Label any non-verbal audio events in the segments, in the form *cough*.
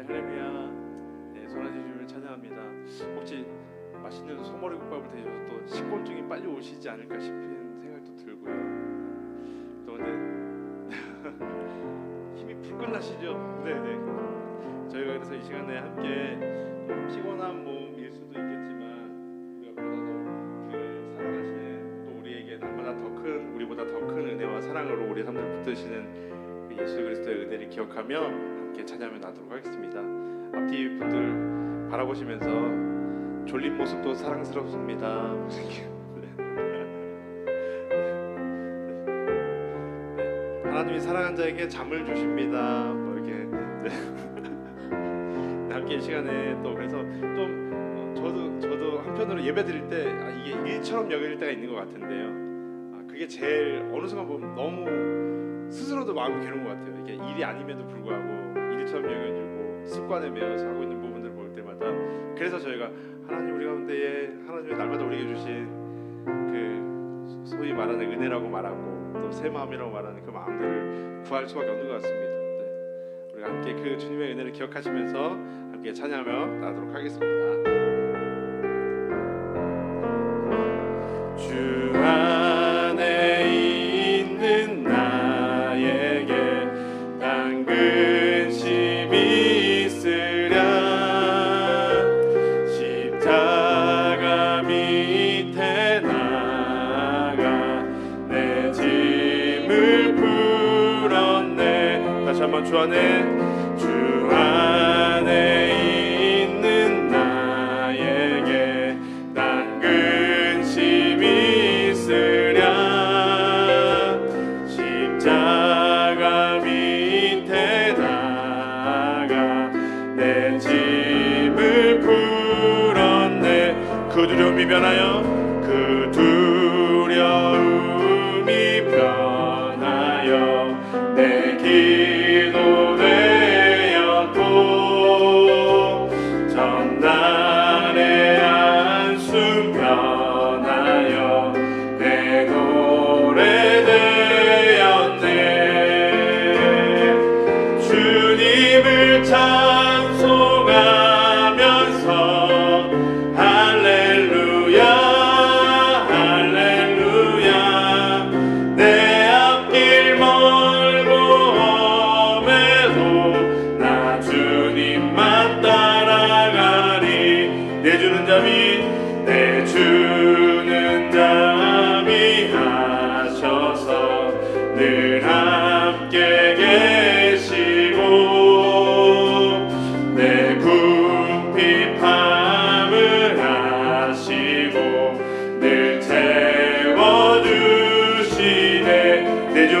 네, 할렐루야. 네, 선하신 주님을 찬양합니다. 혹시 맛있는 소머리국밥을 드셔서 또 식곤증이 빨리 오시지 않을까 싶은 생각도 들고요. 또 근데 *laughs* 힘이 불끈 나시죠? 네, 네. 저희가 그래서 이 시간에 함께 좀 피곤한 몸일 수도 있겠지만 우리가 보다도 그 사랑하시는 또 우리에게 날마다 더 큰 우리보다 더 큰 은혜와 사랑으로 우리 삶을 붙드시는 그 예수 그리스도의 은혜를 기억하며 함께 찬양하며 나도록 하겠습니다. 앞뒤 분들 바라보시면서 졸린 모습도 사랑스럽습니다. 네. *laughs* 하나님이 사랑한 자에게 잠을 주십니다. 뭐 이렇게 *laughs* 이 시간에 또 그래서 좀 어, 저도 저도 한편으로 예배 드릴 때 아, 이게 일처럼 여길 때가 있는 것 같은데요. 아, 그게 제일 어느 순간 보면 너무 스스로도 마음이 괴로운 것 같아요. 이게 일이 아님에도 불구하고 일 처럼 여겨지고 습관에 매여서 하고 있는 부분들을 볼 때마다 그래서 저희가 하나님 우리 가운데에 하나님의 날마다 우리에게 주신 그 소위 말하는 은혜라고 말하고 또 새 마음이라고 말하는 그 마음들을 구할 수밖에 없는 것 같습니다. 네. 우리가 함께 그 주님의 은혜를 기억하시면서 함께 찬양하며 나도록 하겠습니다. 변하여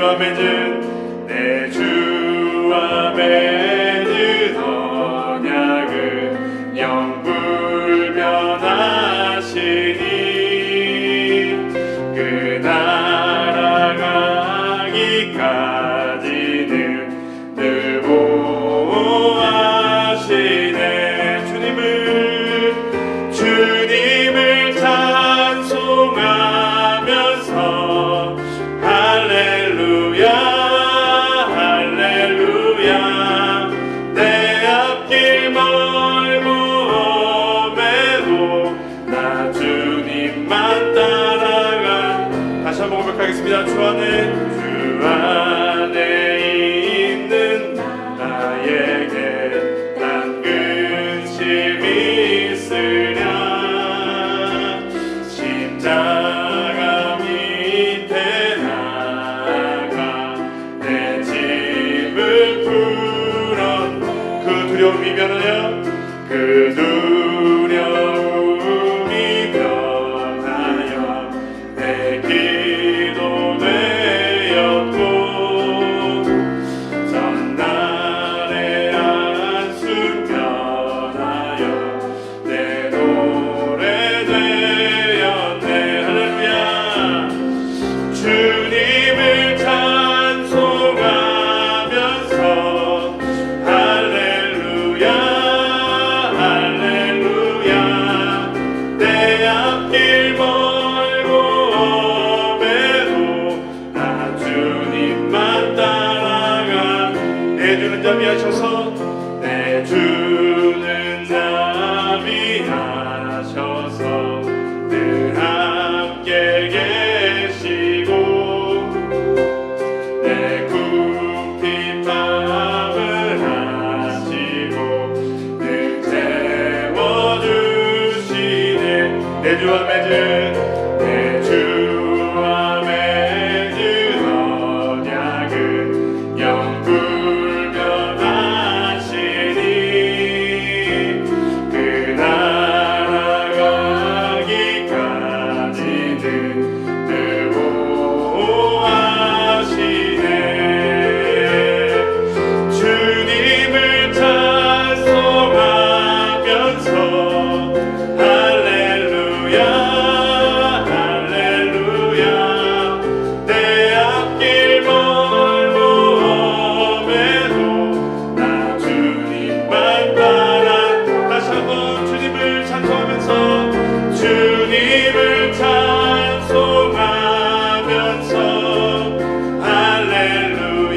채워주 주님만 따라가 내주는 자비 하셔서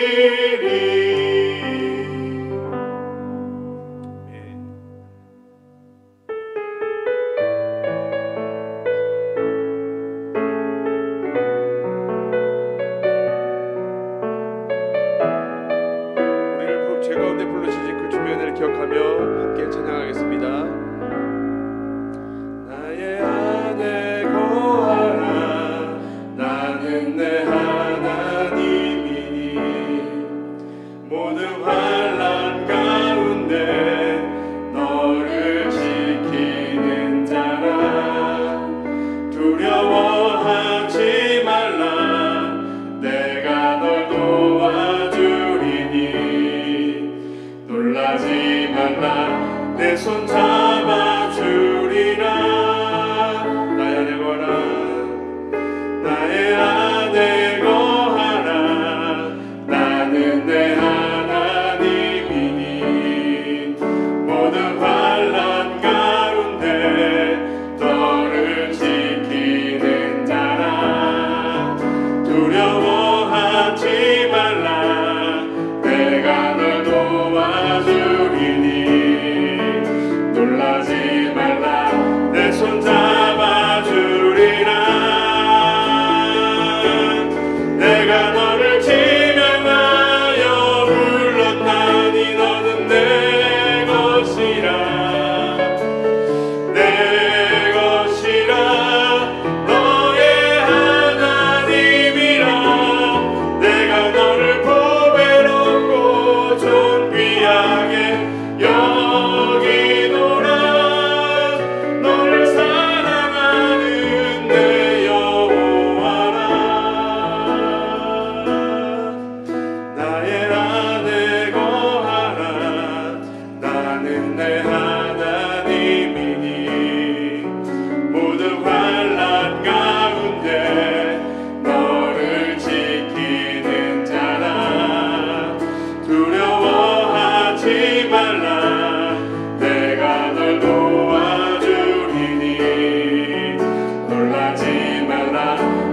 Amen.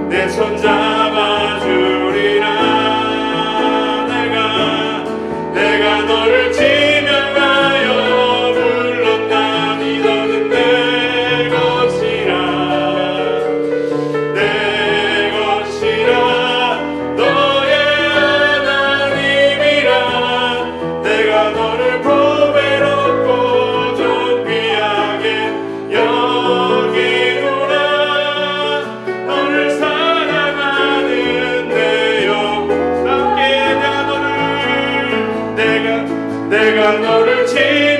내 손잡 찬양 너를 지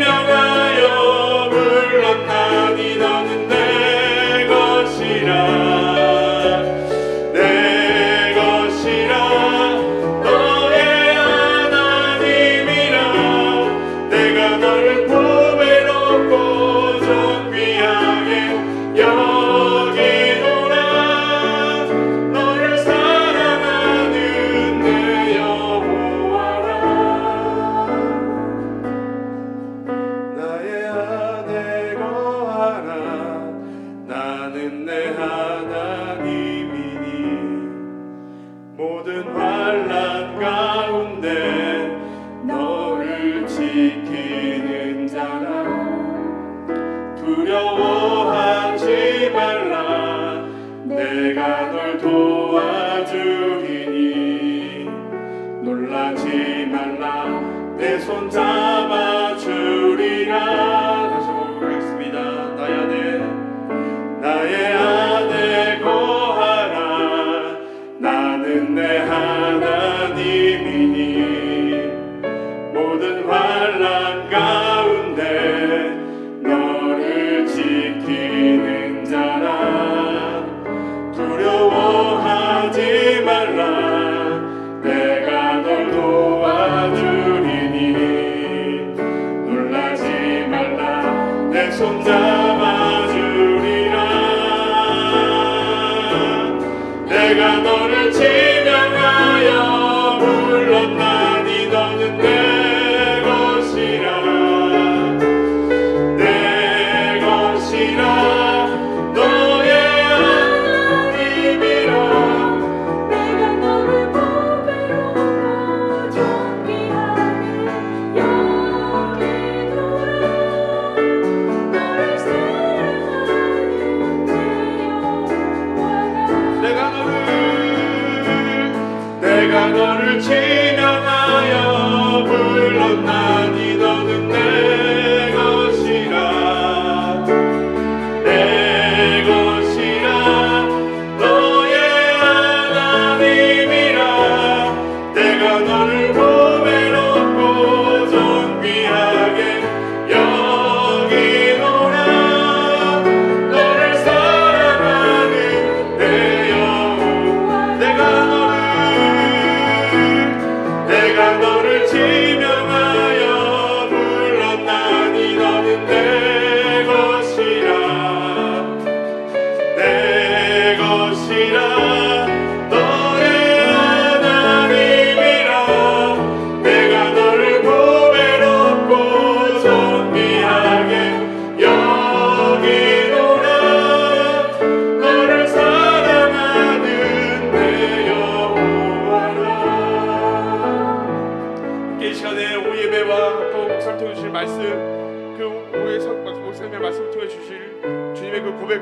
golden right.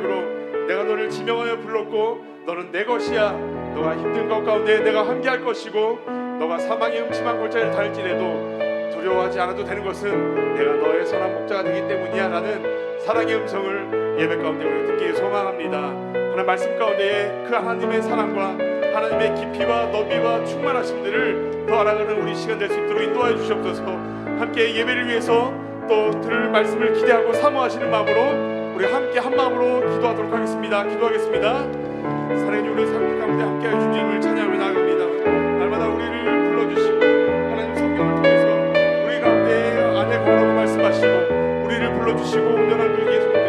그 고백으로 내가 너를 지명하여 불렀고 너는 내 것이야. 너가 힘든 것 가운데 내가 함께할 것이고 너가 사망의 음침한 골짜기를 달지라도 두려워하지 않아도 되는 것은 내가 너의 선한 목자가 되기 때문이야 라는 사랑의 음성을 예배 가운데 우리가 듣기 소망합니다. 하나님 말씀 가운데에 그 하나님의 사랑과 하나님의 깊이와 너비와 충만하심들을 더 알아가는 우리 시간 될 수 있도록 인도하여 주시옵소서. 함께 예배를 위해서 또 들을 말씀을 기대하고 사모하시는 마음으로 우리 함께 한 마음으로 기도하도록 하겠습니다. 기도하겠습니다. 사랑의 우리 삶 가운데 함께 주님을 찬양하며 나갑니다. 날마다 우리를 불러주시고 하나님 성경을 통해서 우리 가운데 안에 거라고 말씀하시고 우리를 불러주시고 온전한 그 우리의 손